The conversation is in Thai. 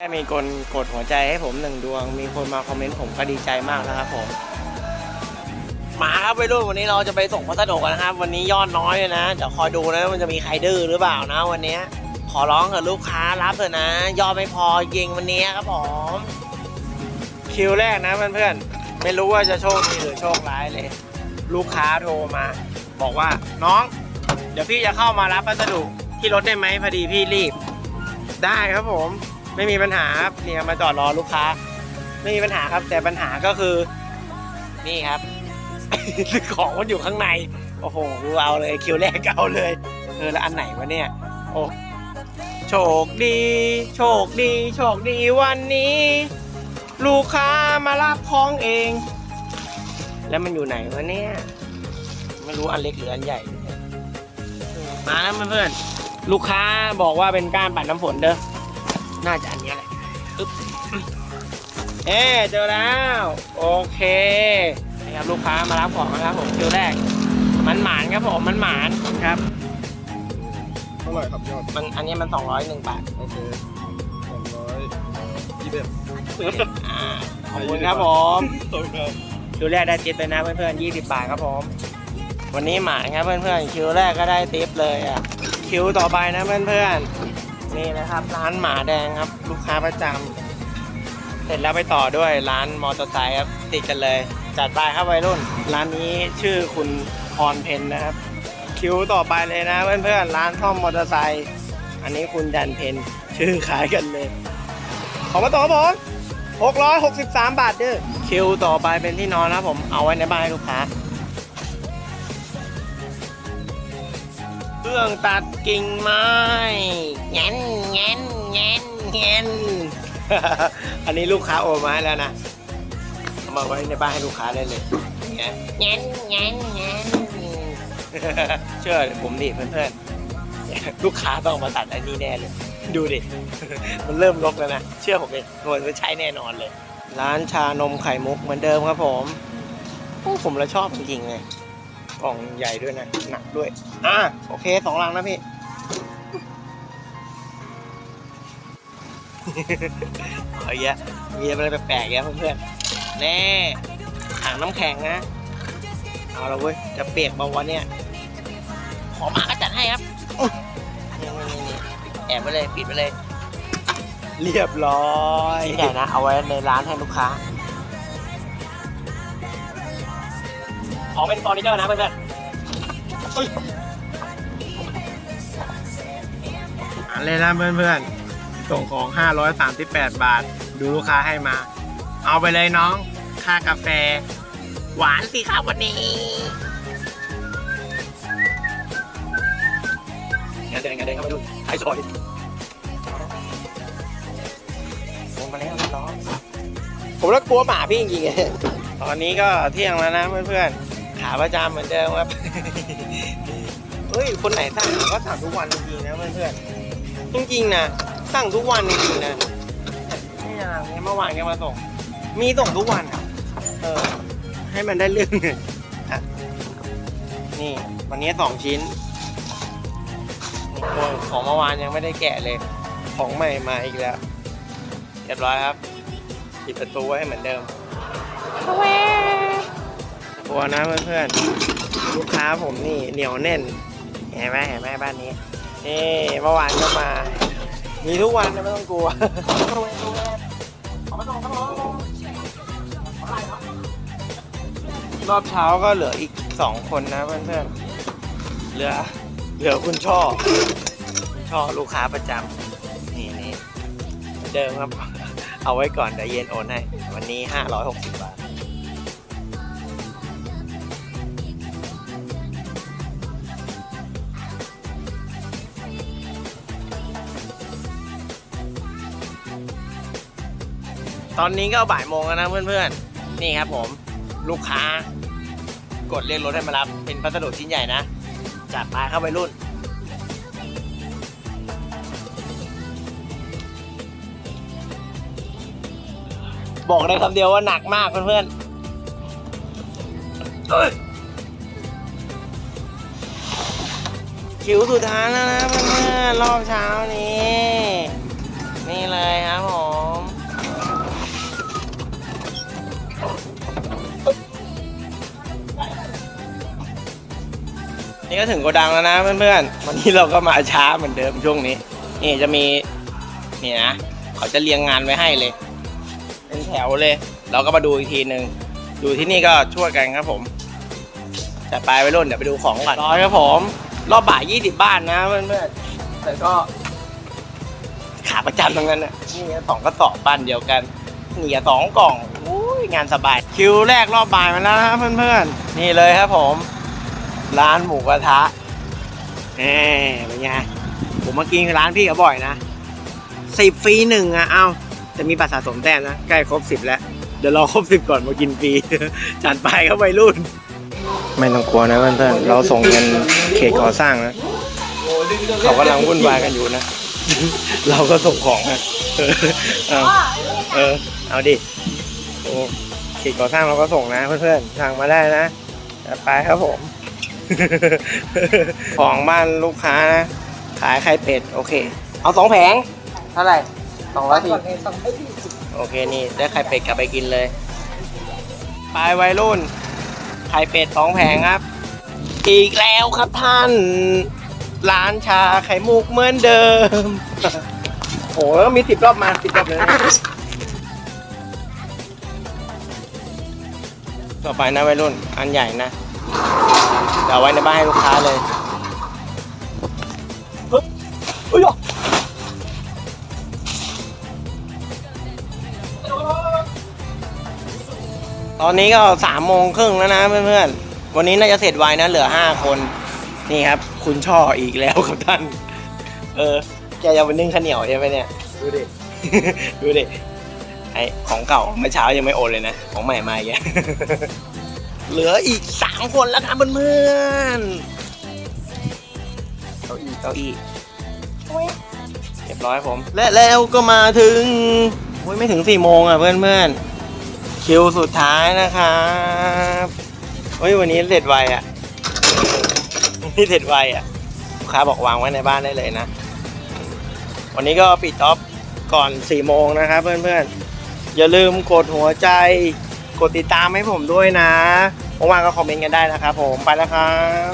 แค่มีคนกดหัวใจให้ผมหนึ่งดวง มีคนมาคอมเมนต์ผมก็ดีใจมากนะครับผมมาครับไปรุ่นวันนี้เราจะไปส่งพัสดุกันนะครับ วันนี้ยอดน้อยเลยนะเดี๋ยวคอยดูนะมันจะมีใครดื้อหรือเปล่านะ วันนี้ขอร้องกับลูกค้ารับเถอะนะ ยอดไม่พอยิงวันนี้ครับผมคิวแรกนะเพื่อนๆไม่รู้ว่าจะโชคดีหรือโชคร้ายเลย ลูกค้าโทรมา บอกว่าน้อง เดี๋ยวพี่จะเข้ามารับพัสดุที่รถได้ไหมพอดีพี่รีบ ได้ครับผม ไม่มีปัญหาครับเนี่ยมาจอดรอลูกค้า ไม่มีปัญหาครับ แต่ปัญหาก็คือ นี่ครับ ของมันอยู่ข้างใน โอ้โหกูเอาเลยคิวแรกเอาเลยเออแล้วอันไหนวะเนี่ย โอ้โชคดี โชคดี โชคดีวันนี้ ลูกค้ามารับของเอง แล้วมันอยู่ไหนวะเนี่ยไม่รู้อันเล็กหรืออันใหญ่มาแล้วเพื่อนๆลูกค้าบอกว่าเป็นก้านปัดน้ำฝนเด้อ น่าจะอันเนี้ยแหละอึ๊บเอ๊เจอแล้ว โอเคนี่ครับลูกค้ามารับของนะครับผมคิวแรก มันหมานครับผมมันหมานครับเท่าไหร่ครับยอดมันอันนี้มัน201บาทโอเคสองร้อยยี่สิบอ่าขอบคุณครับผมขอบคุณครับคิวแรกได้ติปเลยนะเพื่อนๆ20 บาทครับผม วันนี้หมานครับเพื่อนๆคิวแรกก็ได้ติปเลยอะคิวต่อไปนะเพื่อนๆ นี่นะครับ ร้านหมาแดงครับ ลูกค้าประจำเสร็จแล้วไปต่อด้วยร้านมอเตอร์ไซค์ครับติดกันเลย จัดไปครับวัยรุ่น ร้านนี้ชื่อคุณพรเพนนะครับ คิวต่อไปเลยนะเพื่อนๆร้านซ่อมมอเตอร์ไซค์อันนี้คุณจันเพนชื่อคล้ายกันเลย ขอมาต่อครับผม663 บาทเด้อคิวต่อไปเป็นที่นอนนะผมเอาไว้ในบ้านให้ลูกค้า เครื่องตัดกิ่งไม้แงนแงนแงนแงนอันนี้ลูกค้าโอนมาให้แล้วนะเอามาไว้ในบ้านให้ลูกค้าได้เลยแงนแงนแงนแงนเชื่อผมดิเพื่อนๆลูกค้าต้องมาตัดอันนี้แน่เลย ดูดิ มันเริ่มลกแล้วนะ เชื่อผมดิมันไม่ใช่แน่นอนเลย ร้านชานมไข่มุกเหมือนเดิมครับผม โอ้ผมละชอบจริงๆเลย กล่องใหญ่ด้วยนะ หนักด้วย อะ โอเคสองลังนะพี่ เอาเยอะมีอะไรแปลกๆเยอะเพื่อนๆแน่ถังน้ำแข็งนะ เอาละเว้ย จะเปียกเบาวะเนี่ย ขอมาก็จัดให้ครับแอบไปเลย ปิดไปเลย เรียบร้อยใหญ่นะ เอาไว้ในร้านให้ลูกค้า ของเป็นฟอร์นิเจอร์นะเพื่อนๆอุ๊ยอันเลยนะเพื่อนๆ ส่งของ 538 บาท ดูลูกค้าให้มา เอาไปเลยน้อง ค่ากาแฟ หวานสิครับวันนี้งานเดินงานเดินเข้าไปดูไอ้ซอยลงมาแล้วน้องผมแล้วกลัวหมาพี่จริงๆตอนนี้ก็เที่ยงแล้วนะเพื่อนๆ ขาประจำเหมือนเดิมครับเฮ้ยคนไหนสั่งก็สั่งทุกวันจริงๆนะเพื่อนๆจริงๆนะสั่งทุกวันจริงๆนะนี่อย่างนี้เมื่อวานแกมาส่ง มีส่งทุกวันอะเออ ให้มันได้เรื่องนี่ วันนี้สองชิ้นนี่ของเมื่อวานยังไม่ได้แกะเลย ของใหม่มาอีกแล้วเรียบร้อยครับปิดประตูไว้ให้เหมือนเดิมตั วนะเพื่อนๆลูกค้าผมนี่เหนียวแน่นเห็นไหมเห็นไหมบ้านนี้นี่เมื่อวานก็มา มีทุกวันนะไม่ต้องกลัวรอบเช้าก็เหลืออีกสองคนนะเพื่อนๆเหลือเหลือคุณช่อคุณช่อลูกค้าประจำนี่นี่เดิมครับ เอาไว้ก่อนเดี๋ยวเย็นโอนให้วันนี้ 560 บาท ตอนนี้ก็บ่ายโมงแล้วนะเพื่อนๆ นี่ครับผม ลูกค้า กดเรียกรถให้มารับ เป็นพัสดุชิ้นใหญ่นะจัดไปเข้าไปรุ่น บอกได้คำเดียวว่าหนักมากเพื่อนๆคิวสุดท้ายแล้วนะเพื่อนๆรอบเช้านี้ นี่เลยครับผม ก็ถึงโกดังแล้วนะเพื่อนๆ วันนี้เราก็มาช้าเหมือนเดิมช่วงนี้ นี่จะมีนี่นะเขาจะเรียงงานไว้ให้เลย เป็นแถวเลย เราก็มาดูอีกทีหนึ่งดูที่นี่ก็ช่วยกันครับผมจะไปไปรุ่นเดี๋ยวไปดูของก่อนร้อยครับผม รอบบ่ายยี่สิบบ้านนะเพื่อนๆแต่ก็ขาประจำทั้งนั้นน่ะนี่สองกระสอบบ้านเดียวกันนี่สองกล่องอุ้ยงานสบายคิวแรกรอบบ่ายมาแล้วนะเพื่อนๆนี่เลยครับผม ร้านหมูกระทะแหมเป็นไง ผมมากินร้านพี่ก็บ่อยนะสิบฟรีหนึ่งอะเอาจะมีบัตรสะสมแต้มนะ ใกล้ครบสิบแล้ว เดี๋ยวรอครบสิบก่อนมากินฟรี จัดไปครับวัยรุ่น ไม่ต้องกลัวนะเพื่อนๆเราส่งเงินเขตก่อสร้างนะ เขากำลังวุ่นวายกันอยู่นะ เราก็ส่งของนะเออเอาเออ เอาดิโอ้เขตก่อสร้างเราก็ส่งนะเพื่อนๆสั่งมาได้นะจัดไปครับผม ของบ้านลูกค้านะขายไข่เป็ด โอเค เอาสองแผง เท่าไหร่สองร้อยสี่โอเคนี่ได้ไข่เป็ดกลับไปกินเลย ไปวัยรุ่น ไข่เป็ดสองแผงครับ อีกแล้วครับท่าน ร้านชาไข่มุกเหมือนเดิมโหแล้วมีสิบรอบมาสิบรอบเลยนะต่อไปนะวัยรุ่น อันใหญ่นะ เดี๋ยวเอาไว้ในบ้านให้ลูกค้าเลยเฮ้ยเฮ้ยอะตอนนี้ก็สามโมงครึ่งแล้วนะเพื่อนๆ วันนี้น่าจะเสร็จไวนะเหลือห้าคน นี่ครับ คุณช่ออีกแล้วครับท่าน เออ แกจะไปนึ่งข้าวเหนียวใช่ไหมเนี่ย ดูดิ ดูดิ ไอของเก่าเมื่อเช้ายังไม่โอนเลยนะ ของใหม่มาอีกแล้ว เหลืออีกสามคนแล้วครับเพื่อนๆเก้าอี้เก้าอี้เรียบร้อยผม และแล้วก็มาถึงโอ้ยไม่ถึงสี่โมงอะเพื่อนๆคิวสุดท้ายนะครับเฮ้ยวันนี้เสร็จไวอะนี่เสร็จไวอะลูกค้าบอกวางไว้ในบ้านได้เลยนะ วันนี้ก็ปิดท็อปก่อน4โมงนะครับเพื่อนๆอย่าลืมกดหัวใจ กดติดตามให้ผมด้วยนะว่างๆก็คอมเมนต์กันได้นะครับผมไปแล้วครับ